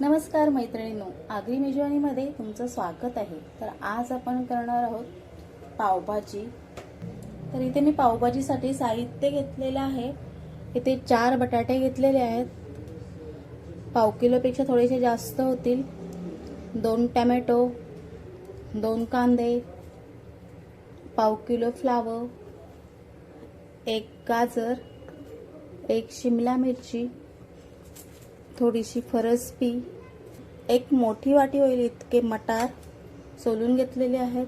नमस्कार मैत्रिणींनो आगरी मेजवानीमध्ये तुमचं स्वागत आहे. तर आज आपण करणार आहोत पावभाजी. तर इथे मी पावभाजीसाठी साहित्य घेतलेलं आहे. इथे चार बटाटे घेतलेले आहेत. पाव किलोपेक्षा थोडेसे जास्त होतील. दोन टॅमॅटो दोन कांदे पाव किलो फ्लावर एक गाजर एक शिमला मिरची थोडीशी फरसपी एक मोठी वाटी होईल इतके मटार सोलून घेतलेले आहेत.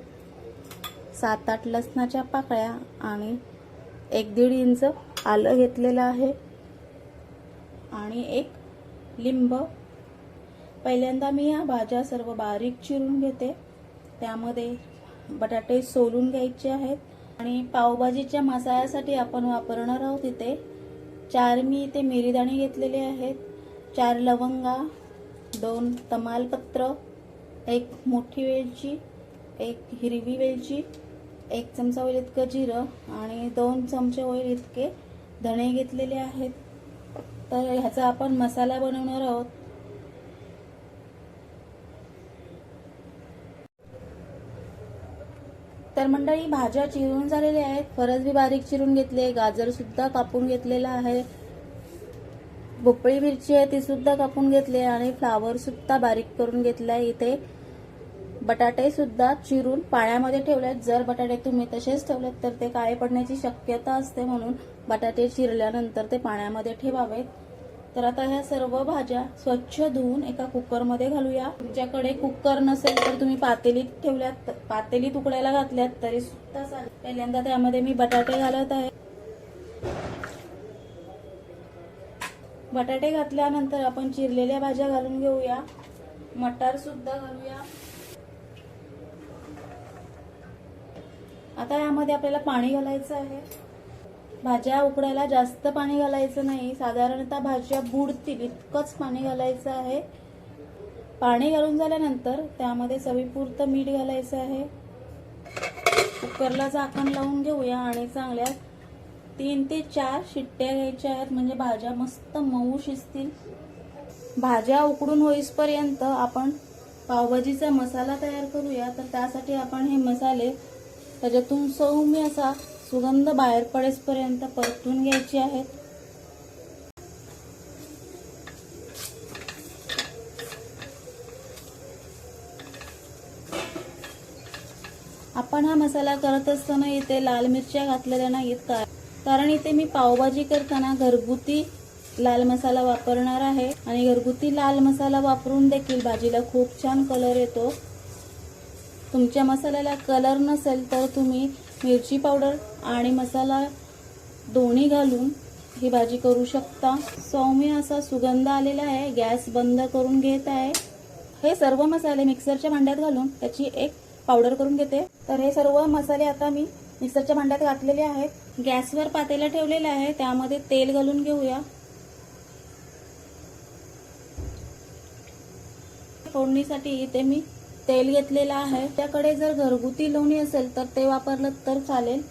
सात आठ लसणाच्या पाकळ्या आणि एक दीड इंच आलं घेतलेलं आहे. आणि एक लिंब. पहिल्यांदा मी या भाज्या सर्व बारीक चिरून घेते. त्यामध्ये बटाटे सोलून घ्यायचे आहेत. आणि पावभाजीच्या मसाल्यासाठी आपण वापरणार आहोत इथे चार मी इथे मिरीदाणे घेतलेले आहेत. चार लवंगा दोन तमालपत्र एक मोठी वेलची एक हिरवी वेलची एक चमचा होईल इतकं जिरं आणि दोन चमचे होईल इतके धणे घेतलेले आहेत. तर ह्याचा आपण मसाला बनवणार आहोत. तर मंडळी भाज्या चिरून झालेल्या आहेत. फरस बी बारीक चिरून घेतले गाजर सुद्धा कापून घेतलेला आहे. भोपळी मिरची आहे ती सुद्धा कापून घेतली आणि फ्लावर सुद्धा बारीक करून घेतलाय इथे. बटाटे सुद्धा चिरून पाण्यामध्ये ठेवलेत. जर बटाटे तुम्ही तसेच ठेवलेत तर ते काळे पडण्याची शक्यता असते म्हणून बटाटे चिरल्यानंतर ते पाण्यामध्ये ठेवावेत. तर आता ह्या सर्व भाज्या स्वच्छ धुवून एका कुकरमध्ये घालूया. तुमच्याकडे कुकर नसेल तर तुम्ही पातेलीत ठेवल्यात पातेली तुकड्याला घातल्यात तरी सुद्धा चालेल. पहिल्यांदा त्यामध्ये मी बटाटे घालत आहे. बटाटे घातल्यानंतर आपण चिरलेल्या भाज्या घालून घेऊया. मटार सुद्धा घालूया. आता यामध्ये आपल्याला पाणी घालायचं आहे. भाज्या उकडायला जास्त पाणी घालायचं नाही. साधारणतः भाज्या बुडतील इतकंच पाणी घालायचं आहे. पाणी घालून झाल्यानंतर त्यामध्ये सवीपुरतं मीठ घालायचं आहे. कुकरला झाकण लावून घेऊया आणि चांगल्या तीन ते चार शिट्ट्या घ्यायच्या आहेत. म्हणजे भाज्या मस्त मऊ शिजतील. भाज्या उकडून होईसपर्यंत आपण पावभाजीचा मसाला तयार करूया. तर त्यासाठी आपण हे मसाले त्याच्यातून सौम्य असा सुगंध बाहेर पडेसपर्यंत परतून घ्यायचे आहेत आपण हा मसाला करत असताना इथे लाल मिरच्या घातलेल्या नाहीत. का कारण इथे मी पावभाजी करताना घरगुती लाल मसाला वापरणार आहे. आणि घरगुती लाल मसाला वापरून देखील भाजीला खूप छान कलर येतो. तुमच्या मसाल्याला कलर नसेल तर तुम्ही मिरची पावडर आणि मसाला दोन्ही घालून ही भाजी करू शकता. सौम्य असा सुगंध आलेला आहे. गॅस बंद करून घेत आहे. हे सर्व मसाले मिक्सरच्या भांड्यात घालून त्याची एक पावडर करून घेते. तर हे सर्व मसाले आता मी मिक्सरच्या भांड्यात घातलेले आहेत. गॅसवर पातेला ठेवलेलं आहे त्यामध्ये तेल घालून घेऊया. फोडणीसाठी इथे मी तेल घेतलेलं आहे. त्याकडे जर घरगुती लोणी असेल तर ते वापरलं तर चालेल.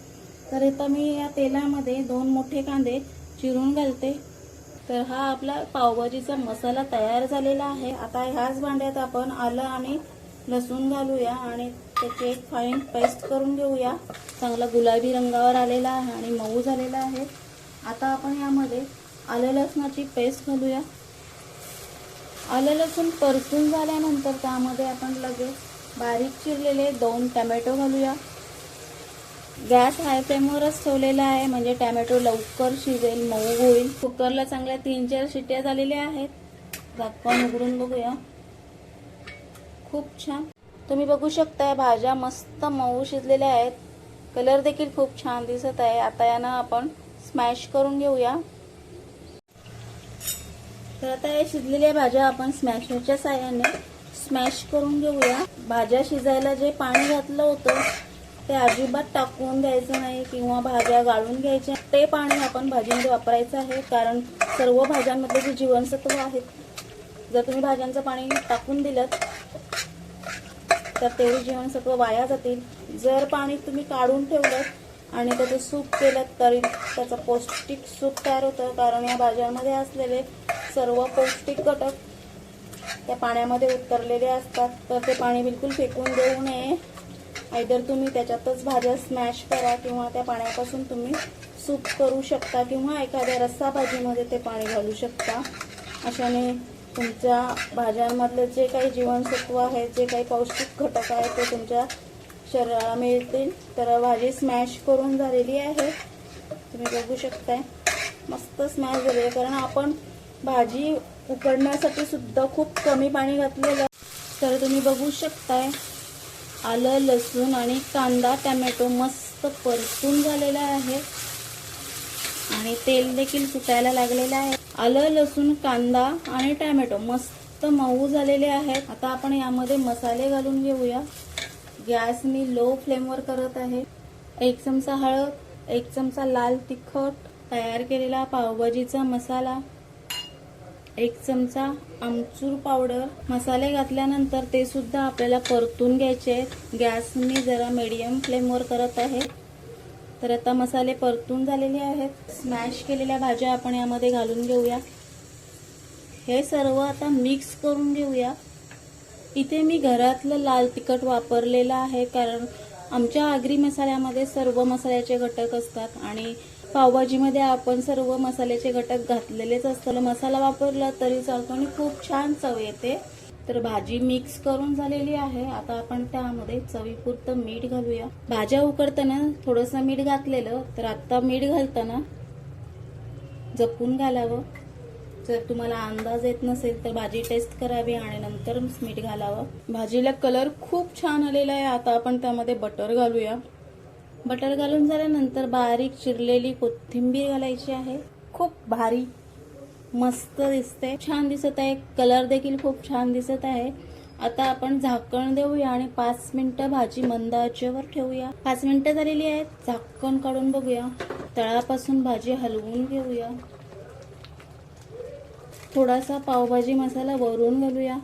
तर इथं मी या तेलामध्ये दोन मोठे कांदे चिरून घालते. तर हा आपला पावभाजीचा मसाला तयार झालेला आहे. आता ह्याच भांड्यात आपण आलं आणि लसूण घालूया आणि त्याची एक फाईन पेस्ट करून घेऊया. चांगला गुलाबी रंगावर आलेला आहे आणि मऊ झालेला आहे. आता आपण यामध्ये आलं लसणाची पेस्ट घालूया. आलं लसूण परतून झाल्यानंतर त्यामध्ये आपण लगेच बारीक चिरलेले दोन टॅमॅटो घालूया. गॅस हाय फ्लेमवरच ठेवलेला आहे म्हणजे टॅमॅटो लवकर शिजेल मऊ होईल. कुकरला चांगल्या तीन चार शिट्ट्या झालेल्या आहेत. झाकण उघडून बघूया. खूप छान. तुम्ही बघू शकताय भाज्या मस्त मऊ शिजलेल्या आहेत. कलर देखील खूप छान दिसत आहे. आता यानं आपण स्मॅश करून घेऊया. तर आता या शिजलेल्या भाज्या आपण स्मॅशरच्या साह्याने स्मॅश करून घेऊया. भाज्या शिजायला जे पाणी घातलं होतं ते अजिबात टाकून द्यायचं नाही किंवा भाज्या गाळून घ्यायच्या. ते पाणी आपण भाजीमध्ये वापरायचं आहे कारण सर्व भाज्यांमध्ये जे जीवनसत्व आहेत जर तुम्ही भाज्यांचं पाणी टाकून दिलं तर तेवढी जीवनसत्व वाया जातील. जर पाणी तुम्ही काढून ठेवलं आणि त्याचं सूप केलं तरी त्याचं पौष्टिक सूप तयार होतं. कारण या भाज्यांमध्ये असलेले सर्व पौष्टिक घटक त्या पाण्यामध्ये उतरलेले असतात. तर ते पाणी बिलकुल फेकून देऊ नये. आयदर तुम्ही त्याच्यातच भाज्या स्मॅश करा किंवा त्या पाण्यापासून तुम्ही सूप करू शकता किंवा एखाद्या रस्सा भाजीमध्ये ते पाणी घालू शकता. अशाने तुमच्या भाज्यांमधलं जे काही जीवनसत्व आहे जे काही पौष्टिक घटक आहेत ते तुमच्या शरीराला मिळतील. तर भाजी स्मॅश करून झालेली आहे. तुम्ही बघू शकताय. मस्त स्मॅश झालेली आहे. कारण आपण भाजी उकडण्यासाठी सुद्धा खूप कमी पाणी घातलेलं तर तुम्ही बघू शकताय आलं लसूण आणि कांदा टॅमॅटो मस्त परतून झालेला आहे. आणि तेल देखील सुटायला लागलेलं आहे. आलं लसूण कांदा आणि टॅमॅटो मस्त मऊ झालेले आहेत. आता आपण यामध्ये मसाले घालून घेऊया. गॅस मी लो फ्लेमवर करत आहे. एक चमचा हळद एक चमचा लाल तिखट तयार केलेला पावभाजीचा मसाला एक चमचा आमचूर पावडर. मसाले घातल्यानंतर ते सुद्धा आपल्याला परतून घ्यायचे आहेत. गॅस मी जरा मीडियम फ्लेमवर करत आहे. तर आता मसाले परतून झालेले आहेत. स्मॅश केलेल्या भाज्या आपण यामध्ये घालून घेऊया. हे सर्व आता मिक्स करून घेऊया. इथे मी घरातलं लाल तिखट वापरलेलं आहे कारण आमच्या आगरी मसाल्यामध्ये सर्व मसाल्याचे घटक असतात आणि पावभाजीमध्ये आपण सर्व मसाल्याचे घटक घातलेलेच असतात. मसाला वापरला तरी चालतो आणि खूप छान चव येते. तर भाजी मिक्स करून झालेली आहे. आता आपण त्यामध्ये चवीपुरतं मीठ घालूया. भाज्या उकडताना थोडंसं मीठ घातलेलं तर आता मीठ घालताना जपून घालावं. जर तुम्हाला अंदाज येत नसेल तर भाजी टेस्ट करावी आणि नंतर मीठ घालावं. भाजीला कलर खूप छान आलेला आहे. आता आपण त्यामध्ये बटर घालूया. बटर घालून झाल्यानंतर बारीक चिरलेली कोथिंबीर घालायची आहे. खूप भारी मस्त दिसते. छान दिसत आहे. कलर देखील खूप छान दिसत आहे. आता आपण झाकण देऊया आणि पाच मिनिटं भाजी मंद आचेवर ठेवूया. पाच मिनिटं झालेली आहेत. झाकण काढून बघूया. तळापासून भाजी हलवून घेऊया. थोडासा पावभाजी मसाला वरून घालूया.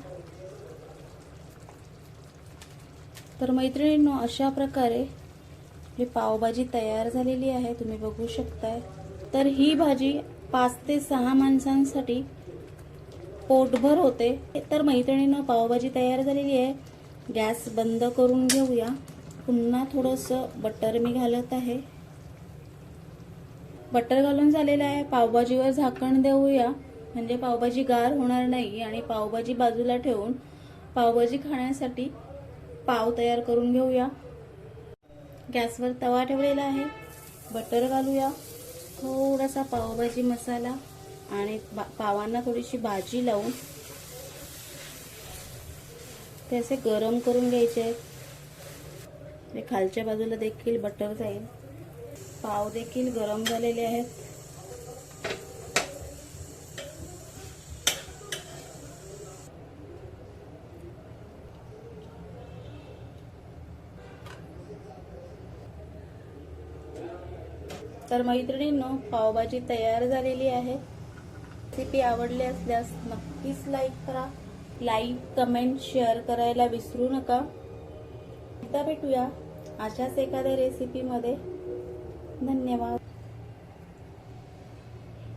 तर मैत्रिणींनो अशा प्रकारे ही पावभाजी तयार झालेली आहे. तुम्ही बघू शकताय. तर ही भाजी पाच ते सहा माणसांसाठी पोटभर होते. तर मैत्रिणीनं पावभाजी तयार झालेली आहे. गॅस बंद करून घेऊया. पुन्हा थोडंसं बटर मी घालत आहे. बटर घालून झालेलं आहे. पावभाजीवर झाकण देऊया. म्हणजे पावभाजी गार होणार नाही आणि पावभाजी बाजूला ठेवून पावभाजी खाण्यासाठी पाव तयार करून घेऊया. गॅसवर तवा ठेवलेला आहे. बटर घालूया. थोडासा पावभाजी मसाला आणि पावांना थोडीशी भाजी लावून ते असे गरम करून घ्यायचे आहेत. ते खालच्या बाजूला देखील बटर जाईल पाव देखील गरम झालेले आहेत. तर मैत्रिणींनो पावभाजी तयार झालेली आहे. रेसिपी आवडली असल्यास नक्कीच लाईक करा. लाईक कमेंट शेअर करायला विसरू नका. एकदा भेटूया अशाच एखाद्या रेसिपीमध्ये धन्यवाद.